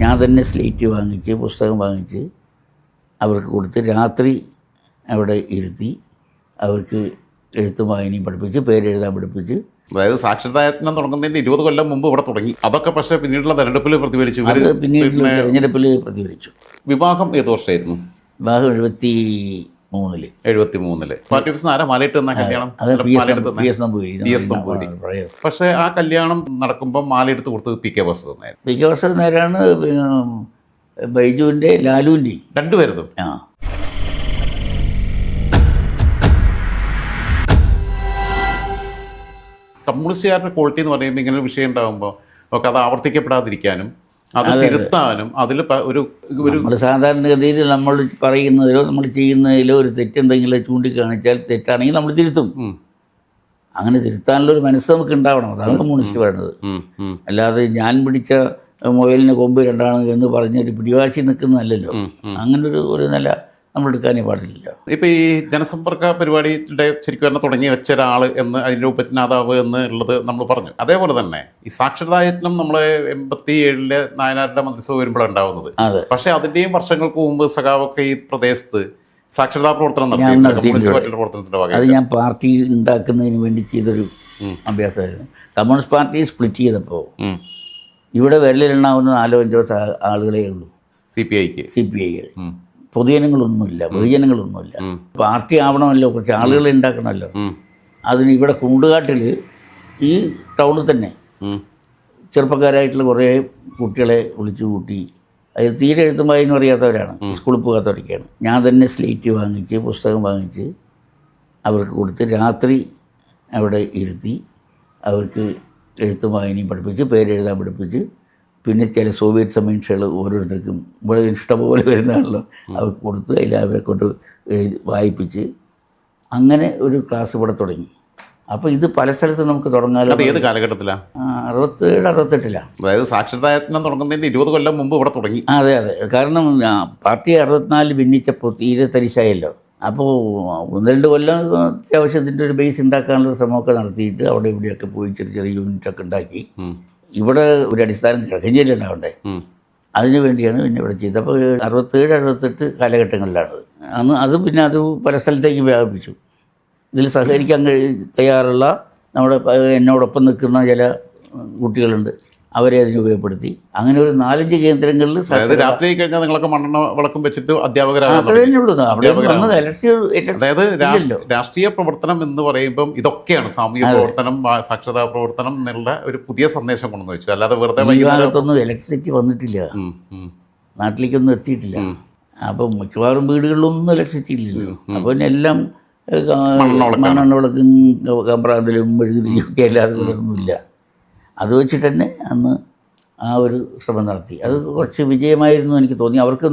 ഞാൻ തന്നെ സ്ലേറ്റ് വാങ്ങിച്ച് പുസ്തകം വാങ്ങിച്ച് അവർക്ക് കൊടുത്ത് രാത്രി അവിടെ ഇരുത്തി അവർക്ക് എഴുത്തും വായനയും പഠിപ്പിച്ച് പേരെഴുതാൻ പഠിപ്പിച്ച്. അതായത് സാക്ഷരതായത്നം തുടങ്ങുന്നതിന്റെ ഇരുപത് കൊല്ലം മുമ്പ് ഇവിടെ തുടങ്ങി. അതൊക്കെ പക്ഷേ പിന്നീടുള്ള തെരഞ്ഞെടുപ്പിൽ പ്രതിഫലിച്ചു. പിന്നീട് പിന്നെ തെരഞ്ഞെടുപ്പിൽ പ്രതിഫലിച്ചു. വിവാഹം ഏത് വർഷമായിരുന്നു വിവാഹം എഴുപത്തി മൂന്നിൽ. എഴുപത്തി മൂന്നിൽ പാർട്ടി ഓഫീസ് ആരാ മാലയിട്ട് തന്ന കല്യാണം. പക്ഷേ ആ കല്യാണം നടക്കുമ്പോൾ മാലയെടുത്ത് കൊടുത്തത് പി കെ ബസ് തന്നായിരുന്നു പി കെ ബസ് നേരാണ് ബൈജുവിന്റെ ലാലുവിന്റെയും രണ്ടുപേരതും ആ. കമ്മ്യൂണിസ്റ്റുകാരുടെ ക്വാളിറ്റി എന്ന് പറയുമ്പോൾ ഇങ്ങനെ ഒരു വിഷയം ഉണ്ടാകുമ്പോൾ ഒക്കെ അത് ആവർത്തിക്കപ്പെടാതിരിക്കാനും അത് തിരുത്താനും അതിൽ ഒരു ഒരു നമ്മൾ സാധാരണഗതിയിൽ നമ്മൾ പറയുന്നതിലോ നമ്മൾ ചെയ്യുന്നതിലോ ഒരു തെറ്റുണ്ടെങ്കിൽ ചൂണ്ടിക്കാണിച്ചാൽ തെറ്റാണെങ്കിൽ നമ്മൾ തിരുത്തും. അങ്ങനെ തിരുത്താനുള്ള ഒരു മനസ്സ് നമുക്ക് ഉണ്ടാവണം. അതാണ് കമ്മ്യൂണിസ്റ്റ് ഉം, അല്ലാതെ ഞാൻ പിടിച്ച മുയലിന് കൊമ്പ് രണ്ടാണ് എന്ന് പറഞ്ഞൊരു പിടിവാശി നിൽക്കുന്നതല്ലല്ലോ. അങ്ങനൊരു ഒരു ഒരു നില നമ്മൾ എടുക്കാനേ പാടില്ല. ഇപ്പൊ ഈ ജനസമ്പർക്ക പരിപാടിയുടെ ശരിക്കും പറഞ്ഞാൽ തുടങ്ങി വെച്ച ഒരാൾ എന്ന് അതിന്റെ ഉപജ്ഞാതാവ് എന്ന് ഉള്ളത് നമ്മൾ പറഞ്ഞു. അതേപോലെ തന്നെ ഈ സാക്ഷരതാ യജ്ഞം നമ്മളെ എൺപത്തി ഏഴിലെ നായനാരുടെ മന്ത്രിസഭ വരുമ്പോഴാണ് ഉണ്ടാവുന്നത്. പക്ഷേ അതിന്റെയും വർഷങ്ങൾക്ക് മുമ്പ് സഖാവൊക്കെ ഈ പ്രദേശത്ത് സാക്ഷരതാ പ്രവർത്തനം നടത്തി അത് ഞാൻ പാർട്ടി ഉണ്ടാക്കുന്നതിന് വേണ്ടി ചെയ്തൊരു. അഭ്യാസമായിരുന്നു. കമ്മ്യൂണിസ്റ്റ് പാർട്ടി സ്പ്ലിറ്റ് ചെയ്തപ്പോൾ ഇവിടെ വിരലിലെണ്ണാവുന്ന നാലോ അഞ്ചോ ആളുകളെ ഉള്ളൂ. സി പി ഐക്ക്. C P I. പൊതുജനങ്ങളൊന്നുമില്ല ബഹുജനങ്ങളൊന്നുമില്ല. പാർട്ടി ആവണമല്ലോ കുറച്ച് ആളുകളെ ഉണ്ടാക്കണമല്ലോ. അതിന് ഇവിടെ കുണ്ടുകാട്ടിൽ ഈ ടൗണിൽ തന്നെ ചെറുപ്പക്കാരായിട്ടുള്ള കുറേ കുട്ടികളെ വിളിച്ചു കൂട്ടി അത് തീരെ എഴുത്തും വായനും അറിയാത്തവരാണ് സ്കൂളിൽ പോകാത്തവരൊക്കെയാണ് ഞാൻ തന്നെ സ്ലേറ്റ് വാങ്ങിച്ച് പുസ്തകം വാങ്ങിച്ച് അവർക്ക് കൊടുത്ത് രാത്രി അവിടെ ഇരുത്തി അവർക്ക് എഴുത്തും വായനയും പഠിപ്പിച്ച് പേരെഴുതാൻ പഠിപ്പിച്ച് പിന്നെ ചില സോവിയറ്റ് സമീക്ഷകൾ ഓരോരുത്തർക്കും ഇവിടെ ഇഷ്ടംപോലെ വരുന്നതാണല്ലോ. അവർക്ക് കൊടുത്ത് അതിൽ അവരെ കൊണ്ട് എഴുതി വായിപ്പിച്ച് അങ്ങനെ ഒരു ക്ലാസ് ഇവിടെ തുടങ്ങി. അപ്പോൾ ഇത് പല സ്ഥലത്തും നമുക്ക് തുടങ്ങാൻ ഏത് കാലഘട്ടത്തിലാണ് അറുപത്തേഴ് അറുപത്തെട്ടിലാണ് അതായത് സാക്ഷരതായത്നം തുടങ്ങുന്നതിന് ഇരുപത് കൊല്ലം മുമ്പ് ഇവിടെ തുടങ്ങി. അതെ അതെ. കാരണം പാർട്ടി അറുപത്തിനാല് ഭിന്നിച്ചപ്പോൾ തീരെ തരിശായല്ലോ. അപ്പോൾ ഒന്ന് രണ്ട് കൊല്ലം അത്യാവശ്യത്തിന്റെ ഒരു ബേസ് ഉണ്ടാക്കാനുള്ള ശ്രമമൊക്കെ നടത്തിയിട്ട് അവിടെ ഇവിടെയൊക്കെ പോയി ചെറിയ ചെറിയ യൂണിറ്റൊക്കെ ഉണ്ടാക്കി. ഇവിടെ ഒരു അടിസ്ഥാനം കിഴക്കഞ്ചേരി ഉണ്ടാവണ്ടേ അതിനു വേണ്ടിയാണ് പിന്നെ ഇവിടെ ചെയ്തത്. അപ്പോൾ അറുപത്തേഴ് അറുപത്തെട്ട് കാലഘട്ടങ്ങളിലാണ് അന്ന് അത് പിന്നെ അത് പല സ്ഥലത്തേക്ക് വ്യാപിപ്പിച്ചു. ഇതിൽ സഹകരിക്കാൻ കഴി തയ്യാറുള്ള നമ്മുടെ എന്നോടൊപ്പം നിൽക്കുന്ന ചില കുട്ടികളുണ്ട്. അവരെ അതിന് ഉപയോഗപ്പെടുത്തി. അങ്ങനെ ഒരു നാലഞ്ച് കേന്ദ്രങ്ങളിൽ രാത്രി കഴിഞ്ഞാൽ നിങ്ങളൊക്കെ മണ്ണെണ്ണ വിളക്കും വെച്ചിട്ട് അതായത് രാഷ്- രാഷ്ട്രീയ പ്രവർത്തനം എന്ന് പറയുമ്പം ഇതൊക്കെയാണ് സാമൂഹ്യ പ്രവർത്തനം സാക്ഷരതാ പ്രവർത്തനം എന്നുള്ള ഒരു പുതിയ സന്ദേശം കൊണ്ടുവന്ന് വെച്ചു അല്ലാതെ വെറുതെ ഭാഗത്തൊന്നും ഇലക്ട്രിസിറ്റി വന്നിട്ടില്ല. നാട്ടിലേക്കൊന്നും എത്തിയിട്ടില്ല. അപ്പം മിക്കവാറും വീടുകളിലൊന്നും ഇലക്ട്രിസിറ്റി ഇല്ലല്ലോ. അപ്പോൾ പിന്നെ എല്ലാം മണ്ണെണ്ണ വിളക്കും കമ്പ്രാന്തലും മെഴുകുതിരിയും ഒക്കെ അല്ലാതെ വേറൊന്നുമില്ല. അത് വെച്ചിട്ട് തന്നെ അന്ന് ആ ഒരു ശ്രമം നടത്തി. അത് കുറച്ച് വിജയമായിരുന്നു എനിക്ക് തോന്നി. അവർക്ക്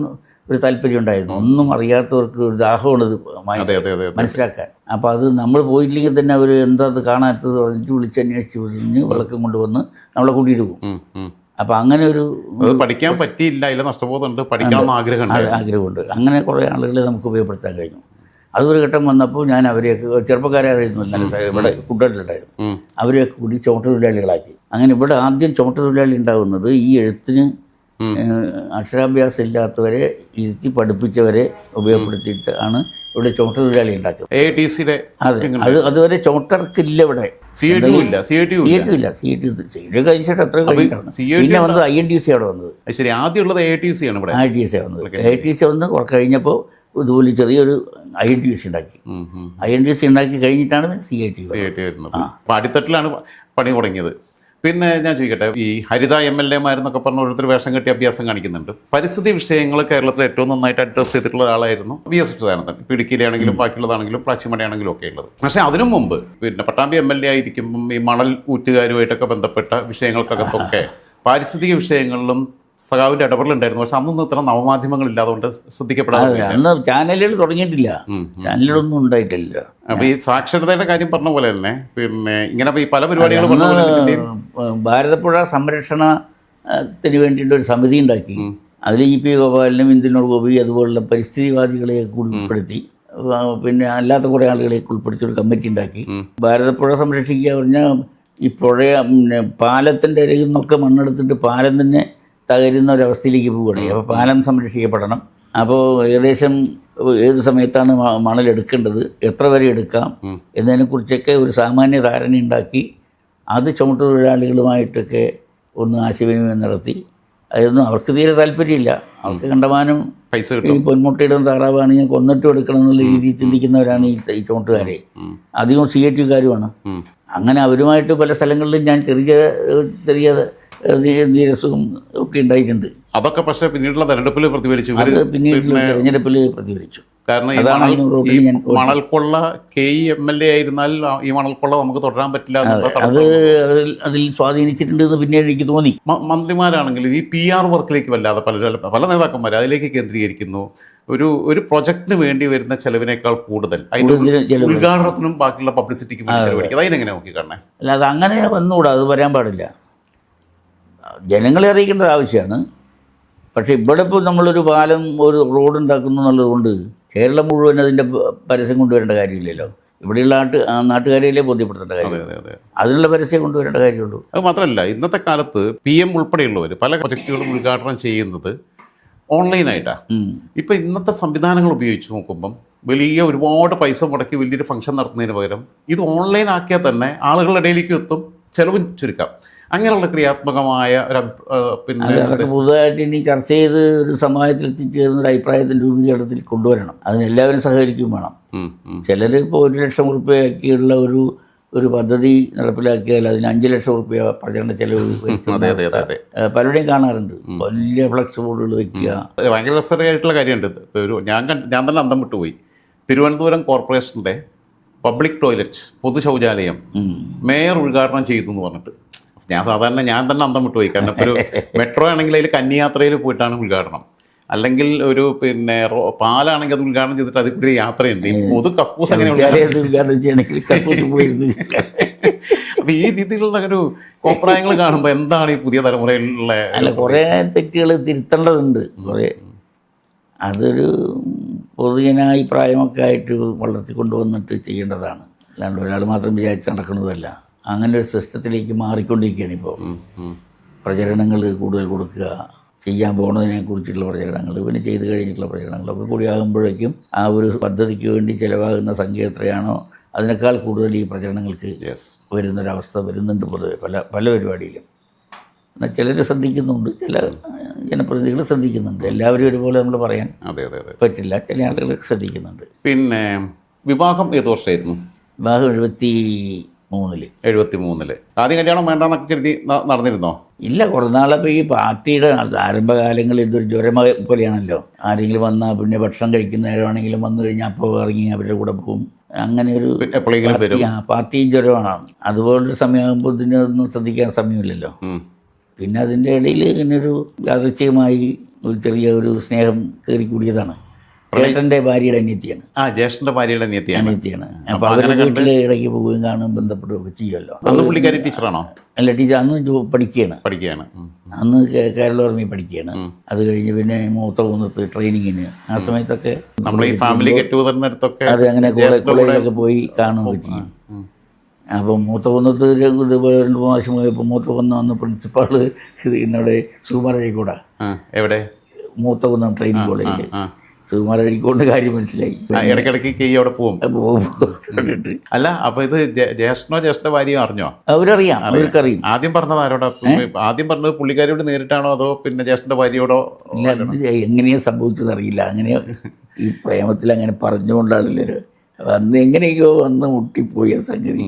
ഒരു താല്പര്യം ഉണ്ടായിരുന്നു ഒന്നും അറിയാത്തവർക്ക് ഒരു ദാഹമാണ് ഇത് അതെ. മനസ്സിലാക്കാൻ. അപ്പോൾ അത് നമ്മൾ പോയിട്ടില്ലെങ്കിൽ തന്നെ അവർ എന്താ അത് കാണാത്തത് പറഞ്ഞിട്ട് വിളിച്ച് അന്വേഷിച്ച് വിളിഞ്ഞ് വിളക്കം കൊണ്ടുവന്ന് നമ്മളെ കൂട്ടിയിട്ട് പോകും. അപ്പോൾ അങ്ങനെ ഒരു പഠിക്കാൻ പറ്റിയില്ല. അതിൽ നഷ്ടബോധമുണ്ട്. പഠിക്കണം ആഗ്രഹമുണ്ട്. ആഗ്രഹമുണ്ട്. അങ്ങനെ കുറേ ആളുകളെ നമുക്ക് ഉപയോഗപ്പെടുത്താൻ കഴിഞ്ഞു. അതൊരു ഘട്ടം വന്നപ്പോൾ ഞാൻ അവരെയൊക്കെ ചെറുപ്പക്കാരായിരുന്നു ഇവിടെ ഫുഡായിട്ടുണ്ടായിരുന്നു ഉം. അവരെയൊക്കെ കൂടി ചുമട്ടുതൊഴിലാളികളാക്കി അങ്ങനെ ഇവിടെ ആദ്യം ചുമട്ടുതൊഴിലാളി ഉണ്ടാകുന്നത് ഈ എഴുത്തിന് അക്ഷരാഭ്യാസം ഇല്ലാത്തവരെ ഇരുത്തി പഠിപ്പിച്ചവരെ ഉപയോഗപ്പെടുത്തിയിട്ട് ആണ് ഇവിടെ ചുമട്ടുതൊഴിലാളി ഉണ്ടാക്കുന്നത് എ ടി സിയുടെ അതെ അത് അതുവരെ ചുമട്ടർക്കില്ല ഇവിടെ സി ടി ഇല്ല സി എ ടി ഇല്ല സി ടി സി ടി കഴിച്ചിട്ട് എത്ര കഴിഞ്ഞിട്ടാണ് പിന്നെ വന്നത് ഐ എൻ ടി സി അവിടെ വന്നത് ശരി ആദ്യമുള്ളത് എ ടി സി ആണ് ഇവിടെ ഐ ടി സി വന്നത് എ ടി സി വന്ന് കുറേ കഴിഞ്ഞപ്പോൾ ഇതുപോലെ ചെറിയൊരു ഐ എൻ ടി എസ് ഉണ്ടാക്കി. ഐ എൻ ടി എസ് ഉണ്ടാക്കി കഴിഞ്ഞിട്ടാണ് C I T C I T വരുന്നത്. അപ്പം അടിത്തട്ടിലാണ് പണി തുടങ്ങിയത്. പിന്നെ ഞാൻ ചോദിക്കട്ടെ ഈ ഹരിത എം എൽ എമാരെന്നൊക്കെ പറഞ്ഞ ഓരോരുത്തർ വേഷം കെട്ടി അഭ്യാസം കാണിക്കുന്നുണ്ട്. പരിസ്ഥിതി വിഷയങ്ങൾ കേരളത്തിൽ ഏറ്റവും നന്നായിട്ട് അഡ്രസ്സ് ചെയ്തിട്ടുള്ള ഒരാളായിരുന്നു വി എസ് അച്യുതാനന്ദൻ. ഇപ്പൊ ഇടുക്കിയിലാണെങ്കിലും ബാക്കിയുള്ളതാണെങ്കിലും പ്ലാച്ചിമടയാണെങ്കിലും ഒക്കെ ഉള്ളത് പക്ഷേ അതിനു മുമ്പ് പിന്നെ പട്ടാമ്പി എം എൽ എ ആയിരിക്കുമ്പം ഈ മണൽ ഊറ്റുകാരുമായിട്ടൊക്കെ ബന്ധപ്പെട്ട വിഷയങ്ങൾക്കകത്തൊക്കെ പാരിസ്ഥിതിക വിഷയങ്ങളിലും സഖാവിന്റെ ഇടപെടലുണ്ടായിരുന്നു. പക്ഷെ അന്നൊന്നും ഇത്ര നവമാധ്യമങ്ങൾ ഇല്ലാതുകൊണ്ട് ശ്രദ്ധിക്കപ്പെടാതെ അന്ന് ചാനലുകൾ തുടങ്ങിയിട്ടില്ല. ചാനലുകളൊന്നും ഉണ്ടായിട്ടില്ല. അപ്പൊ ഈ സാക്ഷരതയുടെ കാര്യം പറഞ്ഞ പോലെ തന്നെ പിന്നെ ഇങ്ങനെ ഈ പല പരിപാടികളും ഭാരതപ്പുഴ സംരക്ഷണത്തിന് വേണ്ടിയിട്ട് ഒരു സമിതി ഉണ്ടാക്കി. അതിൽ ഇ പി ഗോപാലനും ഇന്ത്യനോട് ഗോപി അതുപോലുള്ള പരിസ്ഥിതിവാദികളെ ഉൾപ്പെടുത്തി പിന്നെ അല്ലാത്ത കുറേ ആളുകളെ ഉൾപ്പെടുത്തി ഒരു കമ്മിറ്റി ഉണ്ടാക്കി. ഭാരതപ്പുഴ സംരക്ഷിക്കുക പറഞ്ഞാൽ ഈ പുഴ പാലത്തിന്റെ ഇരയിൽ നിന്നൊക്കെ മണ്ണെടുത്തിട്ട് പാലം തന്നെ തകരുന്ന ഒരവസ്ഥയിലേക്ക് പോവുകയാണ് അപ്പോൾ പാലം സംരക്ഷിക്കപ്പെടണം. അപ്പോൾ ഏകദേശം ഏത് സമയത്താണ് മണൽ എടുക്കേണ്ടത്? എത്ര വരെ എടുക്കാം? എന്നതിനെക്കുറിച്ചൊക്കെ ഒരു സാമാന്യ ധാരണ ഉണ്ടാക്കി അത് ചുമട്ടുതൊഴിലാളികളുമായിട്ടൊക്കെ ഒന്ന് ആശയവിനിമയം നടത്തി. അതൊന്നും അവർക്ക് തീരെ താല്പര്യമില്ല. അവർക്ക് കണ്ടമാനം പൈസ ഈ പൊന്മുട്ടയുടെ താറാവാണ് ഞാൻ കൊന്നിട്ട് എടുക്കണം എന്നുള്ള രീതിയിൽ ചിന്തിക്കുന്നവരാണ് ഈ ചുമട്ടുകാരെ. അധികം സി എ ടിക്കാരുമാണ്. അങ്ങനെ അവരുമായിട്ട് പല സ്ഥലങ്ങളിലും ഞാൻ ചെറിയ ചെറിയ നീരസവും ഒക്കെ ഉണ്ടായിട്ടുണ്ട്. അതൊക്കെ പക്ഷേ പിന്നീടുള്ള തെരഞ്ഞെടുപ്പിൽ പ്രതിഫലിച്ചു. അത് പിന്നീട് തെരഞ്ഞെടുപ്പിൽ പ്രതിഫലിച്ചു. കാരണം ഈ മണൽ മണൽക്കൊള്ള K E M L A ആയിരുന്നാൽ ഈ മണൽക്കൊള്ള നമുക്ക് തുടരാൻ പറ്റില്ല അത് അതിൽ അതിൽ സ്വാധീനിച്ചിട്ടുണ്ട് സ്വാധീനിച്ചിട്ടുണ്ടെന്ന് പിന്നീട് എനിക്ക് തോന്നി. മന്ത്രിമാരാണെങ്കിലും ഈ പി ആർ വർക്കിലേക്ക് വല്ലാതെ പല പല നേതാക്കന്മാർ അതിലേക്ക് കേന്ദ്രീകരിക്കുന്നു. ഒരു ഒരു പ്രൊജക്ടിന് വേണ്ടി വരുന്ന ചെലവിനേക്കാൾ കൂടുതൽ. അതിന്റെ ഉദ്ഘാടനത്തിനും ബാക്കിയുള്ള പബ്ലിസിറ്റിക്കും അതിനെങ്ങനെ നോക്കി കാണണേ അല്ല അത് അങ്ങനെ വന്നുകൂടാ അത് വരാൻ പാടില്ല. ജനങ്ങളെ അറിയിക്കേണ്ടത് ആവശ്യമാണ്. പക്ഷേ ഇവിടെ ഇപ്പോൾ നമ്മളൊരു പാലം ഒരു റോഡ് ഉണ്ടാക്കുന്നു എന്നുള്ളതുകൊണ്ട് കേരളം മുഴുവൻ അതിന്റെ പരസ്യം കൊണ്ടുവരേണ്ട കാര്യമില്ലല്ലോ. ഇവിടെയുള്ള നാട്ട് നാട്ടുകാരെയല്ലേ ബോധ്യപ്പെടുത്തേണ്ട കാര്യം? അതെ അതെ അതെ. അതിനുള്ള പരസ്യം കൊണ്ടുവരേണ്ട കാര്യമുള്ളൂ. അത് മാത്രമല്ല ഇന്നത്തെ കാലത്ത് പി എം ഉൾപ്പെടെയുള്ളവർ പല പ്രൊജക്റ്റുകളും ഉദ്ഘാടനം ചെയ്യുന്നത് ഓൺലൈനായിട്ടാണ്. ഇപ്പം ഇന്നത്തെ സംവിധാനങ്ങൾ ഉപയോഗിച്ച് നോക്കുമ്പം വലിയ ഒരുപാട് പൈസ മുടക്കി വലിയൊരു ഫംഗ്ഷൻ നടത്തുന്നതിന് പകരം ഇത് ഓൺലൈൻ ആക്കിയാൽ തന്നെ ആളുകളുടെ ഇടയിലേക്ക് എത്തും. ചെലവും ചുരുക്കാം. അങ്ങനെയുള്ള ക്രിയാത്മകമായ ഒരു പിന്നെ അത് അതൊക്കെ പുതുതായിട്ട് ഇനി ചർച്ച ചെയ്ത് ഒരു സമാജത്തിൽ എത്തിച്ചേരുന്ന ഒരു അഭിപ്രായത്തിന്റെ രൂപീകരണത്തിൽ കൊണ്ടുവരണം. അതിനെല്ലാവരും സഹകരിക്കുകയും വേണം. ചിലർ ഇപ്പോൾ ഒരു ലക്ഷം റുപ്യയാക്കിയുള്ള ഒരു ഒരു പദ്ധതി നടപ്പിലാക്കിയാൽ അതിന് അഞ്ച് ലക്ഷം റുപ്യ പ്രചരണ ചെലവ് പലരുടെയും കാണാറുണ്ട്. വലിയ ഫ്ലക്സ് ബോർഡുകൾ വെക്കുക. ഭയങ്കര രസകരമായിട്ടുള്ള കാര്യമുണ്ട്. ഒരു ഞാൻ ഞാൻ തന്നെ അന്തം വിട്ടുപോയി. തിരുവനന്തപുരം കോർപ്പറേഷന്റെ പബ്ലിക് ടോയ്ലറ്റ് പൊതു ശൗചാലയം മേയർ ഉദ്ഘാടനം ചെയ്തു എന്ന് പറഞ്ഞിട്ട്. ഞാൻ സാധാരണ ഞാൻ തന്നെ അന്തം വിട്ടുപോയി കാരണം ഇപ്പോൾ ഒരു മെട്രോ ആണെങ്കിൽ അതിൽ കന്യാത്രയിൽ പോയിട്ടാണ് ഉദ്ഘാടനം. അല്ലെങ്കിൽ ഒരു പിന്നെ റോ- പാലാണെങ്കിൽ അത് ഉദ്ഘാടനം ചെയ്തിട്ട് അതിൽ കൂടി യാത്രയുണ്ട്. പൊതു കക്കൂസ് അങ്ങനെ അപ്പൊ ഈ രീതിയിലുള്ള ഒരു അഭിപ്രായങ്ങൾ കാണുമ്പോൾ എന്താണ് ഈ പുതിയ തലമുറയിലുള്ള അല്ല കുറേ തെറ്റുകൾ തിരുത്തേണ്ടതുണ്ട്. കുറേ അതൊരു പൊതുജനാഭിപ്രായമൊക്കെ ആയിട്ട് വളർത്തിക്കൊണ്ടുവന്നിട്ട് ചെയ്യേണ്ടതാണ് അല്ലാണ്ട് ഒരാൾ മാത്രം വിചാരിച്ച് നടക്കുന്നതല്ല അങ്ങനെ ഒരു സിസ്റ്റത്തിലേക്ക് മാറിക്കൊണ്ടിരിക്കുകയാണ് ഇപ്പോൾ. പ്രചരണങ്ങൾ കൂടുതൽ കൊടുക്കുക ചെയ്യാൻ പോകുന്നതിനെ കുറിച്ചുള്ള പ്രചരണങ്ങൾ പിന്നെ ചെയ്ത് കഴിഞ്ഞിട്ടുള്ള പ്രചരണങ്ങളൊക്കെ കൂടി ആകുമ്പോഴേക്കും ആ ഒരു പദ്ധതിക്ക് വേണ്ടി ചിലവാകുന്ന സംഖ്യ എത്രയാണോ അതിനേക്കാൾ കൂടുതൽ ഈ പ്രചരണങ്ങൾക്ക്. വരുന്നൊരവസ്ഥ വരുന്നുണ്ട് പൊതുവെ പല പല പരിപാടിയിലും എന്നാൽ ചിലർ ശ്രദ്ധിക്കുന്നുണ്ട് ചില ജനപ്രതിനിധികൾ ശ്രദ്ധിക്കുന്നുണ്ട്. എല്ലാവരും ഒരുപോലെ നമ്മൾ പറയാൻ അതെ അതെ അതെ. പറ്റില്ല. ചില ആളുകൾ ശ്രദ്ധിക്കുന്നുണ്ട്. പിന്നെ വിവാഹം ഏത് വർഷമായിരുന്നു വിവാഹം എഴുപത്തി മൂന്നിൽ എഴുപത്തി മൂന്നിൽ ആദ്യം കല്യാണം വേണ്ടെന്നൊക്കെ കരുതി നടന്നിരുന്നോ? ഇല്ല കുറേ നാളപ്പോൾ ഈ പാർട്ടിയുടെ ആരംഭകാലങ്ങളിൽ ഇതൊരു ജ്വരമ പോലെയാണല്ലോ. ആരെങ്കിലും വന്നാൽ പിന്നെ ഭക്ഷണം കഴിക്കുന്ന നേരമാണെങ്കിലും വന്നു കഴിഞ്ഞാൽ അപ്പോൾ ഇറങ്ങി അവരുടെ കൂടെ പോകും അങ്ങനെ ഒരു പാർട്ടി- ജ്വരമാണ് അതുപോലൊരു സമയമാകുമ്പോൾ ഇതിനൊന്നും ശ്രദ്ധിക്കാൻ സമയമില്ലല്ലോ. പിന്നെ അതിന്റെ ഇടയിൽ ഇങ്ങനൊരു യാദൃച്ഛികമായി ഒരു ചെറിയ ഒരു സ്നേഹം കയറി കൂടിയതാണ് ചേട്ടന്റെ ഭാര്യയുടെ അനിയത്തിയാണ്. ആ ജ്യേഷ്ഠന്റെ ഭാര്യയുടെ അനിയത്തിയാണ്. അനിയത്തിയാണ്. അപ്പോൾ അവരുടെ വീട്ടിൽ ഇടയ്ക്ക് പോവുകയും കാണും ബന്ധപ്പെടുകയൊക്കെ ചെയ്യുമല്ലോ. അന്ന് പുള്ളിക്കാരി ടീച്ചറാണോ? അല്ല ടീച്ചർ അന്ന് പഠിക്കുകയാണ്. പഠിക്കുകയാണ്. അന്ന് കേ- കേരള ഓർമ്മയിൽ പഠിക്കുകയാണ്. അത് കഴിഞ്ഞ് പിന്നെ മൂത്ത കുന്നത്ത് ട്രെയിനിങ്ങിന്. ആ സമയത്തൊക്കെ നമ്മൾ ഈ ഫാമിലി ഗെറ്റ് ടുഗദറിനടുത്തൊക്കെ അത് അങ്ങനെ കോളേ- കോളേജിലൊക്കെ പോയി കാണുകയൊക്കെ ചെയ്യും. അപ്പം മൂത്ത വന്നത് ഇതുപോലെ രണ്ട് മാസം പ്രാവശ്യം പോയപ്പോൾ മൂത്ത വന്ന വന്ന് പ്രിൻസിപ്പാൾ അഴീക്കോടാ ആ, എവിടെ? മൂത്ത വന്ന ട്രെയിനിങ് കോളേജിൽ സുകുമാരഴിക്കോട്ട് കാര്യം മനസ്സിലായി. ഇടയ്ക്കിടയ്ക്ക് കൈ അവിടെ പോവും. കണ്ടിട്ട്. അല്ല അപ്പൊ ഇത് ജ്യേഷ്ഠനോ ജ്യേഷ്ഠ ഭാര്യയോ അറിഞ്ഞോ? അവരറിയാം അവർക്കറിയാം. ആദ്യം പറഞ്ഞത് ആരോടാ? ആദ്യം പറഞ്ഞത് പുള്ളിക്കാരിയോട് നേരിട്ടാണോ അതോ പിന്നെ ജ്യേഷ്ഠന്റെ ഭാര്യയോടോ? എങ്ങനെയാ സംഭവിച്ചത് അറിയില്ല. അങ്ങനെ ഈ പ്രേമത്തിൽ അങ്ങനെ പറഞ്ഞുകൊണ്ടാണല്ലോ അന്ന് എങ്ങനെയൊക്കെയോ വന്ന് മുട്ടിപ്പോയി ആ സംഗതി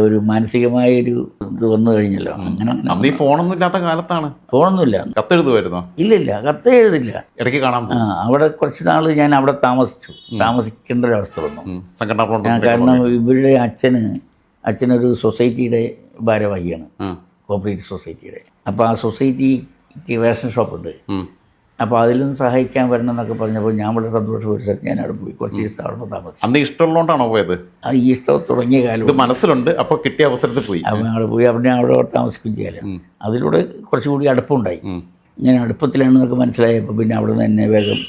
ഒരു മാനസികമായ ഒരു ഇത് വന്നു കഴിഞ്ഞല്ലോ. അങ്ങനെ അന്ന് ഈ ഫോണൊന്നും ഇല്ലാത്ത കാലത്താണ്. ഫോണൊന്നുമില്ല. കത്തെഴുതുമായിരുന്നോ? ഇല്ല ഇല്ല. കത്ത് എഴുതില്ല. ഇടയ്ക്ക് കാണാം ആ അവിടെ കുറച്ച് നാൾ ഞാൻ അവിടെ താമസിച്ചു. താമസിക്കേണ്ട ഒരവസ്ഥ വന്നു. കാരണം ഇവരുടെ അച്ഛന് അച്ഛനൊരു സൊസൈറ്റിയുടെ ഭാരവാഹിയാണ്. കോപ്പറേറ്റീവ് സൊസൈറ്റിയുടെ. അപ്പോൾ ആ സൊസൈറ്റിക്ക് റേഷൻ ഷോപ്പുണ്ട്. അപ്പോൾ അതിൽ നിന്ന് സഹായിക്കാൻ വരണം എന്നൊക്കെ പറഞ്ഞപ്പോൾ ഞാൻ വളരെ സന്തോഷപരിച്ചത് ഞാൻ അവിടെ പോയി. കുറച്ച് ദിവസം അവിടെ താമസിച്ചു അന്ന് ഇഷ്ടമുള്ളതുകൊണ്ടാണോ പോയത്? ആ ഈ ഇഷ്ടം തുടങ്ങിയ കാലം ഇത് മനസ്സിലുണ്ട്. അപ്പോൾ കിട്ടിയ അവസരത്തിൽ പോയി. അപ്പോൾ അവിടെ പോയി. അവിടെ അവിടെ താമസിക്കുകയും ചെയ്യാലോ. അതിലൂടെ കുറച്ചുകൂടി അടുപ്പമുണ്ടായി. ഞാൻ ഇങ്ങനെ അടുപ്പത്തിലാണെന്നൊക്കെ മനസ്സിലായപ്പോൾ പിന്നെ അവിടെ നിന്ന് തന്നെ വേഗം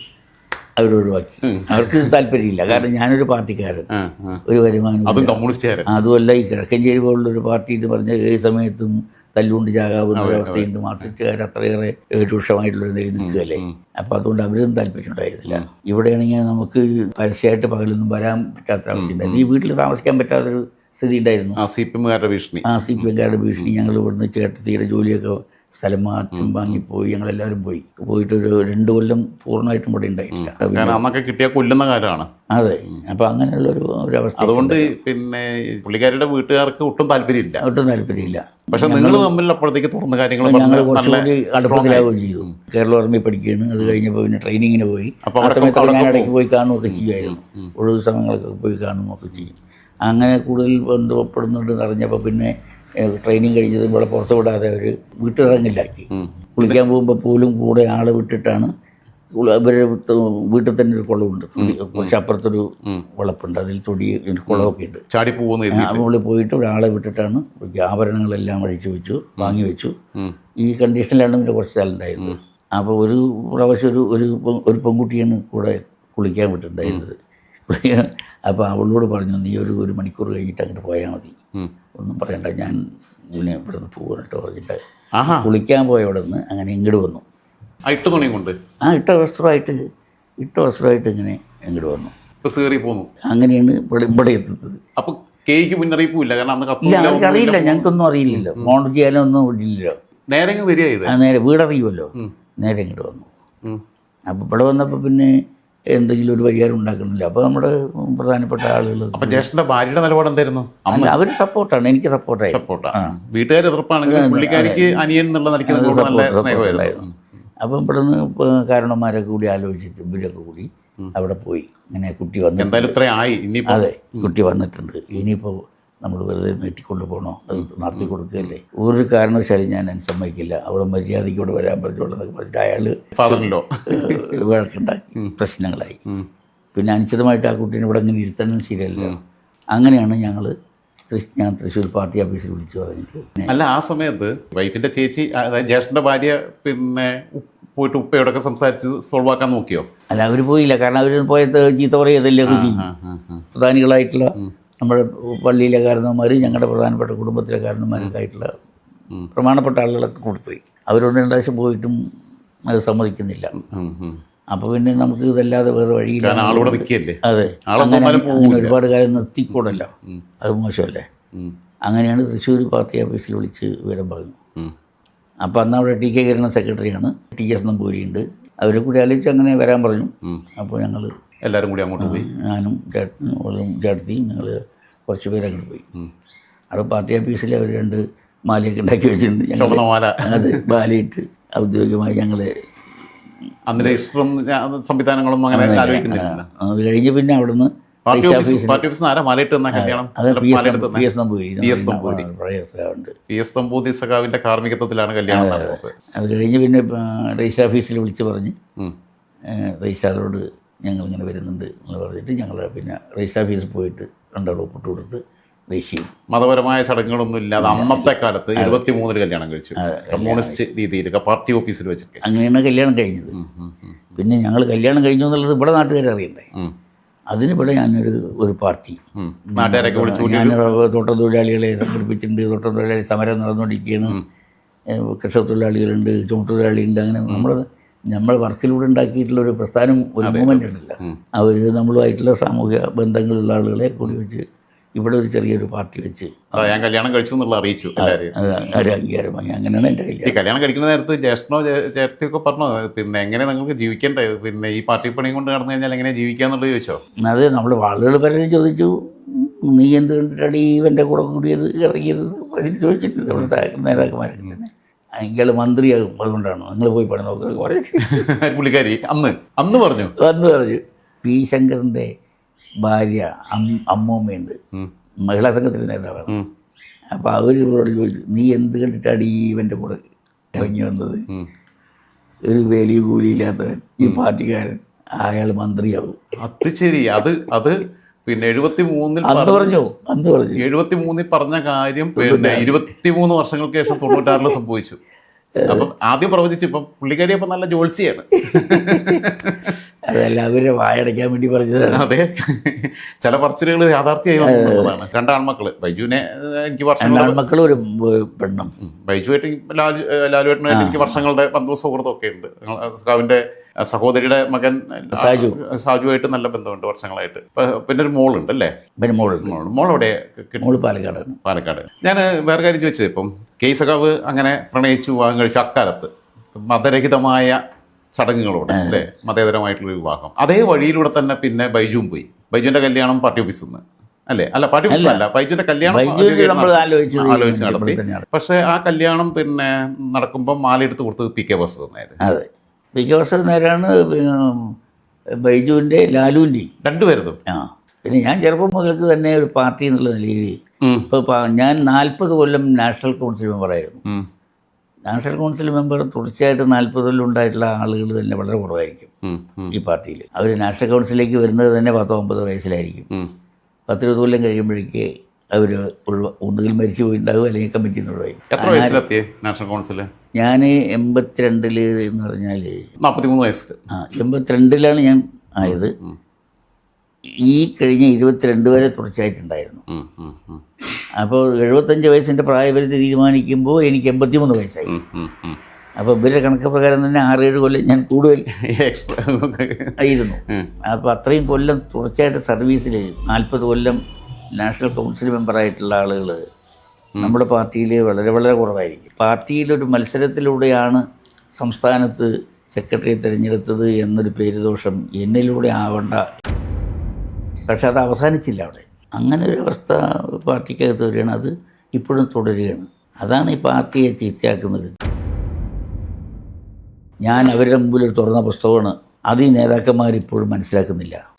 അവർ ഒഴിവാക്കി. അവർക്ക് താല്പര്യമില്ല. കാരണം ഞാനൊരു പാർട്ടിക്കാരൻ. ഒരു വരുമാനം അതുമല്ല ഈ കിഴക്കഞ്ചേരി പോലുള്ള ഒരു പാർട്ടി എന്ന് പറഞ്ഞാൽ ഏത് സമയത്തും തല്ലുകൊണ്ട് ചാകാവുന്ന ഒരവസ്ഥയുണ്ട് മാർക്സിസ്റ്റുകാർ അത്രയേറെ രൂക്ഷമായിട്ടുള്ള നിലയിൽ നിൽക്കുകയല്ലേ? അപ്പോൾ അതുകൊണ്ട് അവരൊന്നും താല്പര്യമുണ്ടായിരുന്നില്ല. ഇവിടെയാണെങ്കിൽ നമുക്ക് പരസ്യമായിട്ട് പകലൊന്നും വരാൻ പറ്റാത്ത അവസ്ഥയുണ്ടായിരുന്നു ഈ വീട്ടിൽ താമസിക്കാൻ പറ്റാത്തൊരു സ്ഥിതി ഉണ്ടായിരുന്നു. ആ സി പി എമ്മുകാരുടെ ഭീഷണി. ആ സി പി എംകാരുടെ ഭീഷണി. ഞങ്ങൾ ഇവിടുന്ന് ചേട്ടത്തിയുടെ ജോലിയൊക്കെ സ്ഥലം മാറ്റം വാങ്ങിപ്പോയി. ഞങ്ങളെല്ലാവരും പോയി. പോയിട്ട് ഒരു രണ്ട് കൊല്ലം പൂർണമായിട്ടും ഇവിടെ ഉണ്ടായിട്ടില്ല. അന്നൊക്കെ കിട്ടിയ കൊല്ലുന്ന കാലമാണ്. അതെ. അപ്പൊ അങ്ങനെയുള്ള ഒരു അവസ്ഥ അതുകൊണ്ട് പിന്നെ പുള്ളിക്കാരുടെ വീട്ടുകാർക്ക് ഒട്ടും താല്പര്യമില്ല. ഒട്ടും താല്പര്യമില്ല. പക്ഷെ നിങ്ങൾ തമ്മിൽ അപ്പോഴത്തേക്ക് തുറന്ന കാര്യങ്ങൾ ഞങ്ങൾ കുറച്ചുകൂടി അടുപ്പത്തിലാവുകയും ചെയ്തു. കേരള ഓർമ്മയിൽ പഠിക്കുകയാണ്. അത് കഴിഞ്ഞപ്പോൾ പിന്നെ ട്രെയിനിങ്ങിന് പോയി. അപ്പോൾ ആ സമയത്ത് ഞാൻ ഇടയ്ക്ക് പോയി കാണുകയൊക്കെ ചെയ്യുമായിരുന്നു ഒഴിവ് സമയങ്ങളൊക്കെ പോയി കാണുകയൊക്കെ ചെയ്യും. അങ്ങനെ കൂടുതൽ ബന്ധപ്പെടുന്നുണ്ട് അറിഞ്ഞപ്പോൾ പിന്നെ ട്രെയിനിങ് കഴിഞ്ഞതും ഇവിടെ പുറത്ത് വിടാതെ അവർ വീട്ടിറങ്ങില്ലാക്കി കുളിക്കാൻ പോകുമ്പോൾ പോലും കൂടെ ആളെ വിട്ടിട്ടാണ് ഇവരെ വീട്ടിൽ തന്നെ ഒരു കുളമുണ്ട്. തൊടി കുറച്ച് അപ്പുറത്തൊരു വളപ്പുണ്ട് അതിൽ തൊടി കുളമൊക്കെ ഉണ്ട്. ചാടി മുകളിൽ പോയിട്ട് ഒരാളെ വിട്ടിട്ടാണ് ആഭരണങ്ങളെല്ലാം അഴിച്ചു വെച്ചു വാങ്ങി വെച്ചു. ഈ കണ്ടീഷനിലാണ് എന്റെ കുറച്ച് സ്ഥലമുണ്ടായിരുന്നത് ഉണ്ടായിരുന്നത്. അപ്പോൾ ഒരു പ്രാവശ്യം ഒരു ഒരു ഒരു പെൺകുട്ടിയാണ് കൂടെ കുളിക്കാൻ വിട്ടിട്ടുണ്ടായിരുന്നത്. അപ്പോൾ അവളോട് പറഞ്ഞു നീ ഒരു ഒരു മണിക്കൂർ കഴിഞ്ഞിട്ട് അങ്ങോട്ട് പോയാൽ മതി. ഒന്നും പറയണ്ട ഞാൻ ഇവിടെ നിന്ന് പോകാനായിട്ട് പറഞ്ഞിട്ട് കുളിക്കാൻ പോയ അവിടെ നിന്ന് അങ്ങനെ ഇങ്ങോട്ട് വന്നു. ഇട്ട് തുണിയും കൊണ്ട്? ആ ഇട്ട വസ്ത്രമായിട്ട് ഇട്ട വസ്ത്രമായിട്ട് ഇങ്ങനെ ഇങ്ങോട്ട് വന്നു. പോന്നു. അങ്ങനെയാണ് ഇവിടെ ഇവിടെ എത്തുന്നത്. അപ്പൊ കേക്ക് മുന്നറിയിപ്പും ഇല്ല കാരണം അന്ന് ഇല്ല കത്തില്ല അവർക്ക് അറിയില്ല ഞങ്ങൾക്കൊന്നും അറിയില്ലല്ലോ. ഫോൺ ചെയ്യാനോ ഒന്നും ഇല്ലല്ലോ. നേരെ അങ്ങ് വരിക ആ നേരെ വീടറിയുമല്ലോ. നേരെ ഇങ്ങോട്ട് വന്നു. അപ്പൊ അപ്പോൾ ഇവിടെ വന്നപ്പോൾ പിന്നെ എന്തെങ്കിലും ഒരു പരിഹാരം ഉണ്ടാക്കണില്ല. അപ്പോൾ നമ്മുടെ പ്രധാനപ്പെട്ട ആളുകൾ അപ്പൊ ജ്യേഷ്ഠന്റെ ഭാര്യയുടെ നിലപാട് എന്തായിരുന്നു? അവർ സപ്പോർട്ടാണ് എനിക്ക് സപ്പോർട്ടായി. സപ്പോർട്ടാണ് വീട്ടുകാർ എതിർപ്പാണെങ്കിൽ പുള്ളിക്കാരിക്ക് അനിയൻ എന്നുള്ള നിലയ്ക്ക് നല്ല സ്നേഹമായിരുന്നു. അപ്പം ഇവിടുന്ന് നിന്ന് കാരണന്മാരൊക്കെ കൂടി ആലോചിച്ചിട്ട് ഇവരൊക്കെ കൂടി അവിടെ പോയി. ഇങ്ങനെ കുട്ടി വന്നു എന്തായാലും ഇത്രയും ആയി. ഇനി അതെ കുട്ടി വന്നിട്ടുണ്ട്. ഇനിയിപ്പോൾ നമ്മൾ വെറുതെ നീട്ടിക്കൊണ്ട് പോകണോ അത് നടത്തി കൊടുക്കുകയല്ലേ? ഒരു കാരണവശാലും ഞാൻ അതിന് സമ്മതിക്കില്ല. അവിടെ മര്യാദയ്ക്ക് ഇവിടെ വരാൻ പറഞ്ഞോളെന്നൊക്കെ പറഞ്ഞിട്ട് അയാൾ വഴക്കുണ്ടാക്കി. പ്രശ്നങ്ങളായി. പിന്നെ അനിശ്ചിതമായിട്ട് ആ കുട്ടീനെ ഇവിടെ ഇങ്ങനെ ഇരുത്താനും ശരിയല്ലോ അങ്ങനെയാണ് ഞങ്ങൾ ഞാൻ തൃശ്ശൂർ പാർട്ടി ഓഫീസിൽ വിളിച്ചു പറഞ്ഞിട്ട്. അല്ല ആ സമയത്ത് വൈഫിന്റെ ചേച്ചി അതായത് ജ്യേഷ്ഠന്റെ ഭാര്യ പിന്നെ പോയിട്ട് ഉപ്പയോടൊക്കെ സംസാരിച്ച് സോൾവ് ആക്കാൻ നോക്കിയോ? അല്ല അവർ പോയില്ല. കാരണം അവർ പോയത് ചീത്ത പറയതല്ലേ. പ്രധാനികളായിട്ടുള്ള നമ്മുടെ പള്ളിയിലെ കാരണവന്മാർ ഞങ്ങളുടെ പ്രധാനപ്പെട്ട കുടുംബത്തിലെ കാരണന്മാരൊക്കെ ആയിട്ടുള്ള പ്രമാണപ്പെട്ട ആളുകളൊക്കെ കൂടി പോയി. അവരൊന്ന് രണ്ട് പോയിട്ടും അത് സമ്മതിക്കുന്നില്ല. അപ്പോൾ പിന്നെ നമുക്ക് ഇതല്ലാതെ വേറെ വഴിയില്ല. നിൽക്കിയല്ലേ അതെ. അങ്ങനെ ഒരുപാട് കാലം നിർത്തിക്കൂടല്ലോ. അത് മോശമല്ലേ? അങ്ങനെയാണ് തൃശ്ശൂർ പാർട്ടി ഓഫീസിൽ വിളിച്ച് വിവരം പറഞ്ഞു. അപ്പോൾ അന്ന് അവിടെ ടി കെ കിരണ സെക്രട്ടറിയാണ്. ടി എസ് നമ്പൂരിയുണ്ട്. അവരെ കൂടി ആലോചിച്ച് അങ്ങനെ വരാൻ പറഞ്ഞു. അപ്പോൾ ഞങ്ങൾ എല്ലാവരും കൂടി അങ്ങോട്ട് പോയി? ഞാനും ചേട്ടനും ചേട്ടത്തിയും ഞങ്ങൾ കുറച്ച് പേര് അങ്ങോട്ട് പോയി. അവിടെ പാർട്ടി ഓഫീസിൽ അവർ രണ്ട് മാലയൊക്കെ ഉണ്ടാക്കി വെച്ചിട്ടുണ്ട്. ഞങ്ങൾ മാല. അത് മാലയിട്ട് ഔദ്യോഗികമായി ഞങ്ങൾ അന്ന് രജിസ്റ്ററും സംവിധാനങ്ങളൊന്നും അങ്ങനെ ആലോചിക്കുന്നില്ല. അത് കഴിഞ്ഞ് പിന്നെ അവിടുന്ന് പാർട്ടി ഓഫീസ് ആരാ? മാലയിട്ട് കല്യാണം? P S Namboori P S സഖാവിന്റെ കാർമ്മികത്വത്തിലാണ് കല്യാണം നടന്നത്. അത്. കഴിഞ്ഞ് പിന്നെ രജിസ്റ്റർ ഓഫീസിൽ വിളിച്ച് പറഞ്ഞ് രജിസ്റ്ററോട് ഞങ്ങൾ ഇങ്ങനെ വരുന്നുണ്ട് എന്ന് പറഞ്ഞിട്ട് ഞങ്ങൾ പിന്നെ രജിസ്റ്റർ ഓഫീസിൽ പോയിട്ട് രണ്ടാളും ഒപ്പിട്ട് കൊടുത്ത് രജിസ്റ്റർ മതപരമായ ചടങ്ങുകളൊന്നും ഇല്ലാതെ അന്നത്തെ കാലത്ത് എഴുപത്തി മൂന്നിൽ കല്യാണം കഴിച്ചു. കമ്മ്യൂണിസ്റ്റ് രീതിയിൽ പാർട്ടി ഓഫീസിൽ വെച്ചിട്ട്. അങ്ങനെയാണ് കല്യാണം കഴിഞ്ഞത്. പിന്നെ ഞങ്ങൾ കല്യാണം കഴിഞ്ഞു എന്നുള്ളത് ഇവിടെ നാട്ടുകാരെ അറിയണ്ടേ. അതിന് ഇവിടെ ഞാനൊരു ഒരു പാർട്ടി. നാട്ടുകാരൊക്കെ വിളിച്ചു ഞാൻ തോട്ടം തൊഴിലാളികളെ സംഘടിപ്പിച്ചിട്ടുണ്ട്. തോട്ടം തൊഴിലാളി സമരം നടന്നുകൊണ്ടിരിക്കുകയാണ്. ഏഹ് കർഷക തൊഴിലാളികളുണ്ട് ചുമട്ടുതൊഴിലാളിയുണ്ട് അങ്ങനെ നമ്മൾ നമ്മൾ വർക്കിലൂടെ ഉണ്ടാക്കിയിട്ടുള്ള ഒരു പ്രസ്ഥാനം ഒരു മൂവ്മെന്റ് ഉണ്ടല്ലോ. അവർ നമ്മളുമായിട്ടുള്ള സാമൂഹിക ബന്ധങ്ങളുള്ള ആളുകളെ കൂടി വെച്ച് ഇവിടെ ഒരു ചെറിയൊരു പാർട്ടി വെച്ച് ഞാൻ കല്യാണം കഴിച്ചു എന്നുള്ള അറിയിച്ചു ഒരു അംഗീകാരമായി. അങ്ങനെയാണ് എന്റെ കല്യാണം. കല്യാണം കഴിക്കുന്ന നേരത്ത് ജ്യേഷ്ഠനോ ചേർത്തിയൊക്കെ പറഞ്ഞോ പിന്നെ എങ്ങനെ നിങ്ങൾക്ക് ജീവിക്കണ്ടേ? പിന്നെ ഈ പാർട്ടി പണിയും കൊണ്ട് നടന്നു കഴിഞ്ഞാൽ എങ്ങനെ ജീവിക്കാന്നുള്ളത് ചോദിച്ചോ? അത് നമ്മൾ ആളുകൾ പലരും ചോദിച്ചു. നീ എന്ത് കണ്ടിട്ടാണ് ഈ ഇവന്റെ കൂടെ കൂടിയത് ഇറങ്ങിയത്? പറഞ്ഞിട്ട് ചോദിച്ചിട്ടുണ്ട് നമ്മുടെ നേതാക്കന്മാരൊക്കെ തന്നെ. അയാൾ മന്ത്രിയാകും. അതുകൊണ്ടാണ്. നിങ്ങൾ പോയി പണി നോക്കുന്നത് കുറേ പുള്ളിക്കാരി അന്ന് അന്ന് പറഞ്ഞു. അന്ന് പറഞ്ഞു. പി ശങ്കറിന്റെ ഭാര്യ അമ്മൂമ്മയുണ്ട്. മഹിളാ സംഘത്തിന്റെ നേതാവാണ്. അപ്പോൾ അവർ ഇവരോട് ചോദിച്ചു നീ എന്ത് കണ്ടിട്ടാണ് ഈ ഇവന്റെ കൂടെ ഇറങ്ങി വന്നത്. ഒരു വേലിയും കൂലിയില്ലാത്തവൻ ഈ പാർട്ടിക്കാരൻ അയാൾ മന്ത്രിയാവും. അത് ശരി. അത് അത് പിന്നെ എഴുപത്തി മൂന്നിൽ അന്ന് പറഞ്ഞു അന്ന് പറഞ്ഞു? എഴുപത്തി മൂന്നിൽ പറഞ്ഞ കാര്യം പിന്നെ ഇരുപത്തി മൂന്ന് വർഷങ്ങൾക്ക് ശേഷം തൊണ്ണൂറ്റാറിൽ സംഭവിച്ചു. അപ്പം ആദ്യം പ്രവചിച്ചു ഇപ്പം പുള്ളിക്കാരി അപ്പം നല്ല ജോത്സ്യാണ് അതല്ല അവരെ വായടയ്ക്കാൻ വേണ്ടി പറഞ്ഞതാണ്. അതെ. ചില പറച്ചിലുകൾ യാഥാർത്ഥ്യമായി വന്നതാണ് രണ്ടാൺമക്കൾ. ബൈജുവിനെ എനിക്ക് രണ്ടാൺമക്കൾ രണ്ടാൺമക്കളും ഒരു പെണ്ണും. ബൈജുവായിട്ട് ലാലു ലാലുവേട്ടനായിട്ട് എനിക്ക് വർഷങ്ങളുടെ ബന്ധു ഒക്കെ ഉണ്ട്. സഖാവിന്റെ സഹോദരിയുടെ മകൻ സാജു. സാജുവായിട്ട് നല്ല ബന്ധമുണ്ട് വർഷങ്ങളായിട്ട്. പിന്നെ ഒരു മോളുണ്ട്. അല്ലേ പിന്നെ മോൾ മോൾ എവിടെ മോൾ പാലക്കാട്. പാലക്കാട്. ഞാൻ വേറെ കാര്യം ചോദിച്ചത് ഇപ്പം കേസകാവ് അങ്ങനെ പ്രണയിച്ചു വിവാഹം കഴിച്ചു അക്കാലത്ത് മതരഹിതമായ ചടങ്ങുകളോട് അല്ലേ? മതേതരമായിട്ടുള്ള വിവാഹം അതേ വഴിയിലൂടെ തന്നെ പിന്നെ ബൈജുവും പോയി. ബൈജുവിന്റെ കല്യാണം പാർട്ടി ഓഫീസിൽ നിന്ന് അല്ലേ? അല്ല പാർട്ടി ഓഫീസിൽ അല്ല. ബൈജുവിന്റെ കല്യാണം ആലോചിച്ച് നടത്തി. പക്ഷേ ആ കല്യാണം പിന്നെ നടക്കുമ്പോൾ മാല എടുത്ത് കൊടുത്തത് പി കെ ബസ് തന്നായിരുന്നു അതെ. ബസ് നേരാണ് ബൈജുവിന്റെ ലാലുവിന്റെയും രണ്ടുപേരും ആ. പിന്നെ ഞാൻ ചെറുപ്പം മുതൽക്ക് തന്നെ ഒരു പാർട്ടി എന്നുള്ള നിലയിൽ ഇപ്പൊ ഇപ്പോൾ ഞാൻ നാൽപ്പത് കൊല്ലം നാഷണൽ കൗൺസിൽ മെമ്പറായിരുന്നു. നാഷണൽ കൗൺസിൽ മെമ്പർ തുടർച്ചയായിട്ട് നാൽപ്പതിലുണ്ടായിട്ടുള്ള ആളുകൾ തന്നെ വളരെ കുറവായിരിക്കും. ഈ പാർട്ടിയിൽ. അവർ നാഷണൽ കൗൺസിലേക്ക് വരുന്നത് തന്നെ പത്തോ ഒമ്പത് വയസ്സിലായിരിക്കും. പത്തിരുപത് കൊല്ലം കഴിയുമ്പോഴേക്ക് അവർ ഒന്നുകിൽ മരിച്ചു പോയിട്ടുണ്ടാകും അല്ലെങ്കിൽ കമ്മിറ്റി വയസ്സിലെത്തിയേ നാഷണൽ കൗൺസിൽ ഞാൻ എൺപത്തിരണ്ടിൽ എന്ന് പറഞ്ഞാൽ വയസ്സിൽ ആ എൺപത്തിരണ്ടിലാണ് ഞാൻ ആയത്. ഈ കഴിഞ്ഞ ഇരുപത്തിരണ്ട് വരെ തുടർച്ചയായിട്ടുണ്ടായിരുന്നു. അപ്പോൾ എഴുപത്തഞ്ച് വയസ്സിന്റെ പ്രായപരിധി തീരുമാനിക്കുമ്പോൾ എനിക്ക് എൺപത്തിമൂന്ന് വയസ്സായി. അപ്പോൾ ഇവരുടെ കണക്ക് പ്രകാരം തന്നെ ആറേഴ് കൊല്ലം ഞാൻ കൂടുതൽ ആയിരുന്നു. അപ്പോൾ അത്രയും കൊല്ലം തുടർച്ചയായിട്ട് സർവീസിൽ നാൽപ്പത് കൊല്ലം നാഷണൽ കൗൺസിൽ മെമ്പറായിട്ടുള്ള ആളുകൾ നമ്മുടെ പാർട്ടിയിൽ വളരെ വളരെ കുറവായിരിക്കും. പാർട്ടിയിലൊരു മത്സരത്തിലൂടെയാണ് സംസ്ഥാനത്ത് സെക്രട്ടറിയെ തിരഞ്ഞെടുത്തത് എന്നൊരു പേരുദോഷം എന്നിലൂടെ ആവണ്ട പക്ഷെ അത് അവസാനിച്ചില്ല അവിടെ. അങ്ങനെ ഒരു അവസ്ഥ പാർട്ടിക്കകത്ത് വരികയാണ്. അത് ഇപ്പോഴും തുടരുകയാണ്. അതാണ് ഈ പാർട്ടിയെ ചീത്തയാക്കുന്നത്. ഞാൻ അവരുടെ മുമ്പിൽ ഒരു തുറന്ന പുസ്തകമാണ്. അത് ഈ നേതാക്കന്മാർ ഇപ്പോഴും മനസ്സിലാക്കുന്നില്ല.